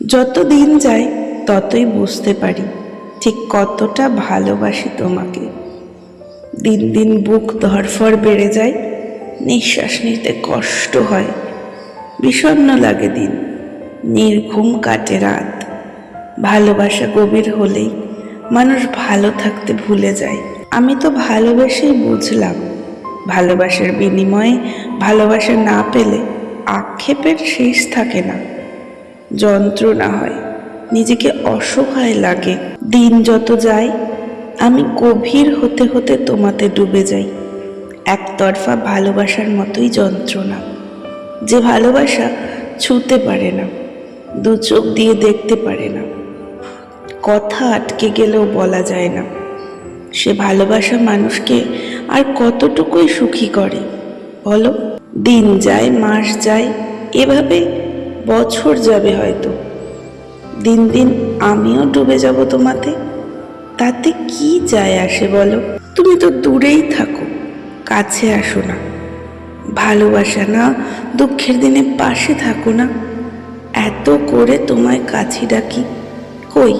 যত দিন যায়, ততই বুঝতে পারি ঠিক কতটা ভালোবাসি তোমাকে। দিন দিন বুক ধরফর বেড়ে যায়, নিঃশ্বাস নিতে কষ্ট হয়। বিষণ্ণ লাগে দিন, নির্ঘুম কাটে রাত। ভালোবাসা গভীর হলেই মানুষ ভালো থাকতে ভুলে যায়। আমি তো ভালোবেসেই বুঝলাম, ভালোবাসার বিনিময়ে ভালোবাসা না পেলে আক্ষেপের শেষ থাকে না। যন্ত্রণা হয়। নিজেকে অসহায় লাগে। দিন যত যায়, আমি গভীর হতে হতে তোমাতে ডুবে যাই। একতরফা ভালোবাসার মতোই যন্ত্রণা। যে ভালোবাসা ছুতে পারে না, দু চোখ দিয়ে দেখতে পারে না। কথা আটকে গেলেও বলা যায় না। সে ভালোবাসা মানুষকে আর কতটুকুই সুখী করে? বলো, দিন যায়, মাস যায়, এভাবে বছর যাবে হয়তো। দিন দিন আমিও ডুবে যাব তোমাতে। তাতে কি যায় আসে বলো? তুমি তো দূরেই থাকো, কাছে আসো না। ভালোবাসা না, দুঃখের দিনে পাশে থাকো না। এত করে তোমায় কাছে ডাকি, কই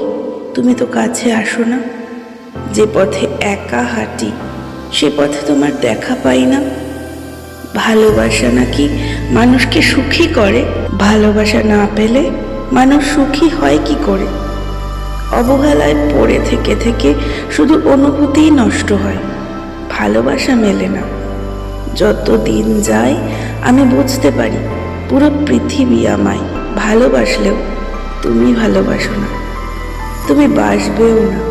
তুমি তো কাছে আসো না? যে পথে একা হাঁটি, সে পথে তোমার দেখা পাই না। ভালোবাসা নাকি মানুষকে সুখী করে? ভালোবাসা না পেলে মানুষ সুখী হয় কি করে? অবহেলায় পড়ে থেকে থেকে শুধু অনুভূতিই নষ্ট হয়, ভালোবাসা মেলে না। যত দিন যায়, আমি বুঝতে পারি, পুরো পৃথিবী আমায় ভালোবাসলেও তুমি ভালোবাসো না। তুমি বাসবেও না।